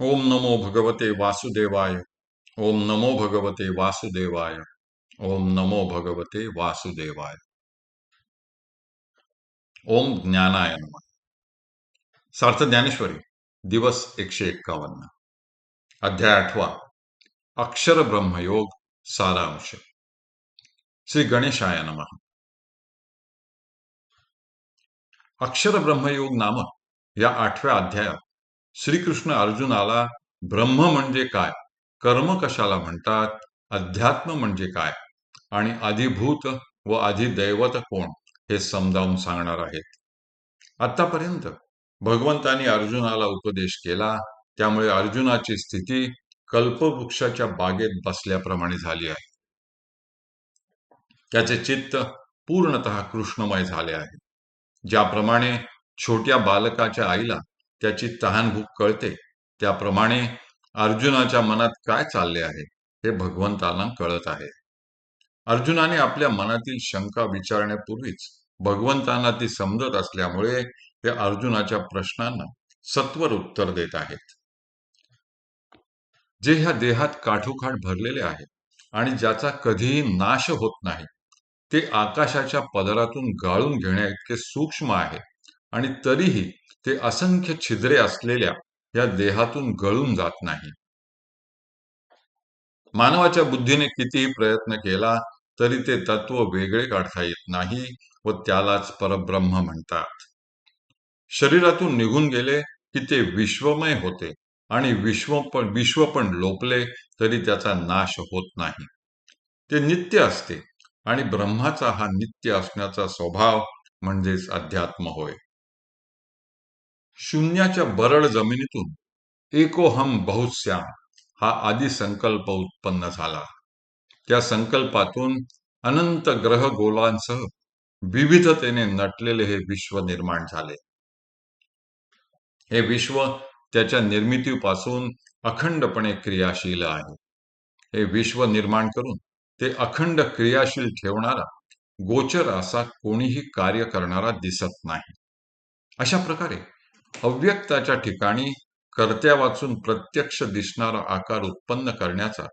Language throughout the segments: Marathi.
ओम नमो भगवते वासुदेवाय। ओम नमो भगवते वासुदेवाय। ओम नमो भगवते वासुदेवाय। ओम ज्ञानाय नमः। सार्थ ज्ञानेश्वरी दिवस एकशे एक्कावन्न अध्याय आठवा। अक्षर ब्रह्मयोग सारांश। श्री गणेशाय नमः। अक्षर ब्रह्मयोग नामक या आठव्या अध्यायात श्रीकृष्ण अर्जुनाला ब्रह्म म्हणजे काय? कर्म कशाला म्हणतात? अध्यात्म म्हणजे काय? आणि अधिभूत व अधिदैवत कोण? हे समजावून सांगणार आहेत. आतापर्यंत भगवंतानी अर्जुनाला उपदेश केला. त्यामुळे अर्जुनाची स्थिती कल्पवृक्षाच्या बागेत बसल्याप्रमाणे झाली आहे. त्याचे चित्त पूर्णतः कृष्णमय झाले आहे. ज्याप्रमाणे छोट्या बालकाच्या आईला त्याची तहानभूक कळते. त्याप्रमाणे अर्जुनाच्या मनात काय चालले आहे हे भगवंतांना कळत आहे. अर्जुनाने आपल्या मनातील शंका विचारण्यापूर्वीच भगवंतांना ती समजत असल्यामुळे ते अर्जुनाच्या प्रश्नांना सत्वर उत्तर देत आहेत. जे ह्या देहात काठोकाठ भरलेले आहे आणि ज्याचा कधीही नाश होत नाही ते आकाशाच्या पदरातून गाळून घेण्या इतके सूक्ष्म आहे. आणि तरीही ते असंख्य छिद्रे असलेल्या या देहातून गळून जात नाही. मानवाच्या बुद्धीने कितीही प्रयत्न केला तरी ते तत्व वेगळे काढता येत नाही व त्यालाच परब्रह्म म्हणतात. शरीरातून निघून गेले की ते विश्वमय होते आणि विश्व पण विश्व पण लोपले तरी त्याचा नाश होत नाही. ते नित्य असते आणि ब्रह्माचा हा नित्य असण्याचा स्वभाव म्हणजेच अध्यात्म होय. शून्याच्या बरड जमिनीतून एकोहम बहुश्याम हा आदी संकल्प उत्पन्न झाला. त्या संकल्पातून अनंत ग्रह गोलांसह विविधतेने नटलेले हे विश्व निर्माण झाले. हे विश्व त्याच्या निर्मितीपासून अखंडपणे क्रियाशील आहे. हे विश्व निर्माण करून ते अखंड क्रियाशील ठेवणारा गोचर असा कोणीही कार्य करणारा दिसत नाही. अशा प्रकारे अव्यक्ताच्या ठिकाणी कर्त्या वाचून प्रत्यक्ष दिसणारा आकार उत्पन्न करण्याचा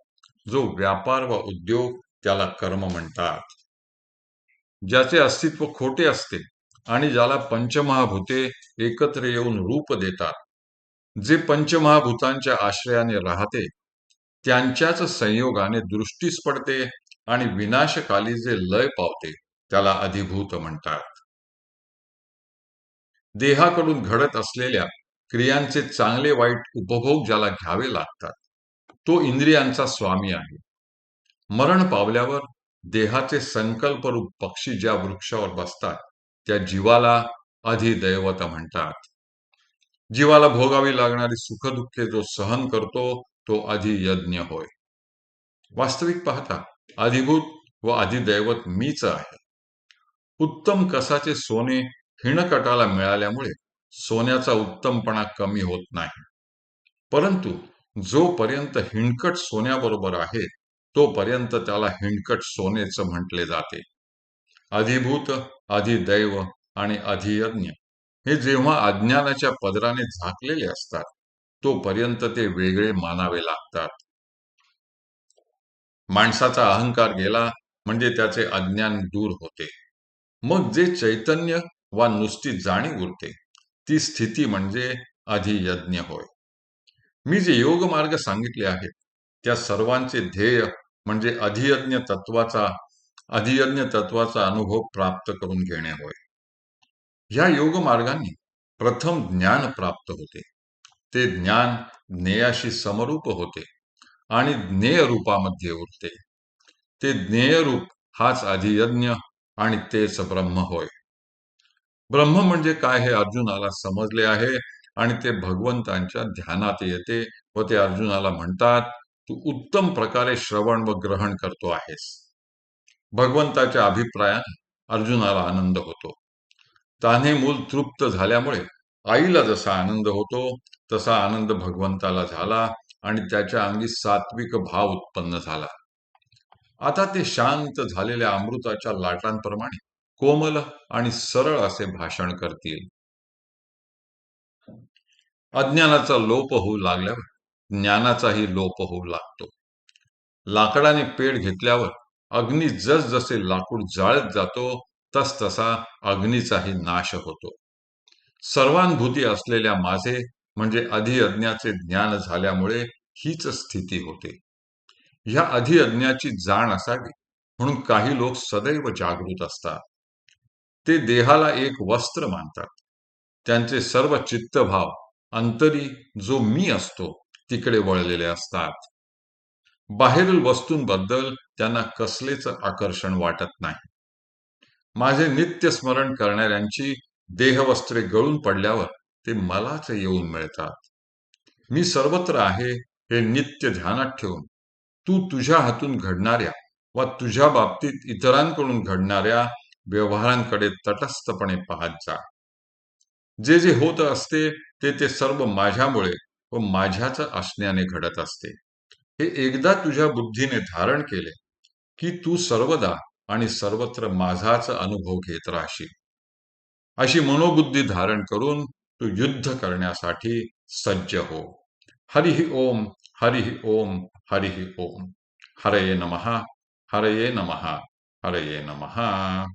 जो व्यापार व उद्योग त्याला कर्म म्हणतात. ज्याचे अस्तित्व खोटे असते आणि ज्याला पंचमहाभूते एकत्र येऊन रूप देतात. जे पंचमहाभूतांच्या आश्रयाने राहते त्यांच्याच संयोगाने दृष्टीस पडते आणि विनाशकाली जे लय पावते त्याला अधिभूत म्हणतात. देहाकडून घडत असलेल्या क्रियांचे चांगले वाईट उपभोग ज्याला घ्यावे लागतात तो इंद्रियांचा स्वामी आहे. मरण पावल्यावर देहाचे संकल्परूप पक्षी ज्या वृक्षावर बसतात त्या जीवाला अधिदैवत म्हणतात. जीवाला भोगावी लागणारी सुखदुःखे जो सहन करतो तो अधियज्ञ होय. वास्तविक पाहता अधिभूत व अधिदैवत मीच आहे. उत्तम कसाचे सोने हिणकटाला मिळाल्यामुळे सोन्याचा उत्तमपणा कमी होत नाही. परंतु जोपर्यंत हिणकट सोन्याबरोबर आहे तोपर्यंत त्याला हिणकट सोनेचं म्हटले जाते. अधिभूत अधिदैव आणि अधियज्ञ हे जेव्हा अज्ञानाच्या पदराने झाकलेले असतात तोपर्यंत ते वेगळे मानावे लागतात. माणसाचा अहंकार गेला म्हणजे त्याचे अज्ञान दूर होते. मग जे चैतन्य वा नुसती जाणीव उरते ती स्थिती म्हणजे अधियज्ञ होय. मी जे योग मार्ग सांगितले आहेत त्या सर्वांचे ध्येय म्हणजे अधियज्ञ तत्वाचा अधियज्ञ तत्वाचा अनुभव प्राप्त करून घेणे होय. या योग मार्गाने प्रथम ज्ञान प्राप्त होते. ते ज्ञान ज्ञेयाशी समरूप होते आणि ज्ञेय रूपामध्ये उरते. ते ज्ञेय रूप हाच अधियज्ञ आणि तेच ब्रह्म होय. ब्रह्म म्हणजे काय हे अर्जुनाला समजले आहे आणि ते भगवंतांच्या ध्यानात येते व ते अर्जुनाला म्हणतात तू उत्तम प्रकारे श्रवण व ग्रहण करतो आहेस. भगवंताच्या अभिप्रायाने अर्जुनाला आनंद होतो. ताने मूल तृप्त झाल्यामुळे आईला जसा आनंद होतो तसा आनंद भगवंताला झाला आणि त्याच्या अंगी सात्विक भाव उत्पन्न झाला. आता ते शांत झालेल्या अमृताच्या लाटांप्रमाणे कोमल आणि सरळ असे भाषण करतील. अज्ञानाचा लोप होऊ लागल्यावर ज्ञानाचाही लोप होऊ लागतो. लाकडाने पेट घेतल्यावर अग्नी जसे लाकूड जाळत जातो तस तसा अग्नीचाही नाश होतो. सर्वानुभूती असलेल्या माझे म्हणजे अधिअज्ञाचे ज्ञान झाल्यामुळे हीच स्थिती होते. ह्या अधिअज्ञाची जाण असावी म्हणून काही लोक सदैव जागृत असतात. ते देहाला एक वस्त्र मानतात. त्यांचे सर्व चित्तभाव अंतरी जो मी असतो तिकडे वळलेले असतात. बाहेरील वस्तूंबद्दल त्यांना कसलेच आकर्षण वाटत नाही. माझे नित्य स्मरण करणाऱ्यांची देहवस्त्रे गळून पडल्यावर ते मलाच येऊन मिळतात. मी सर्वत्र आहे हे नित्य ध्यानात ठेवून. तू तुझ्या हातून घडणाऱ्या वा तुझ्या बाबतीत इतरांकडून घडणाऱ्या व्यवहारांकडे तटस्थपणे पाहत जा. जे जे होत असते ते ते सर्व माझ्यामुळे व माझ्याच असण्याने घडत असते. हे एकदा तुझ्या बुद्धीने धारण केले की तू सर्वदा आणि सर्वत्र माझाच अनुभव घेत राहशील. अशी मनोबुद्धी धारण करून तू युद्ध करण्यासाठी सज्ज हो. हरिहि ओम हरिहि ओम हरिहि ओम. हरये नमः हरये नमः हरये नमहा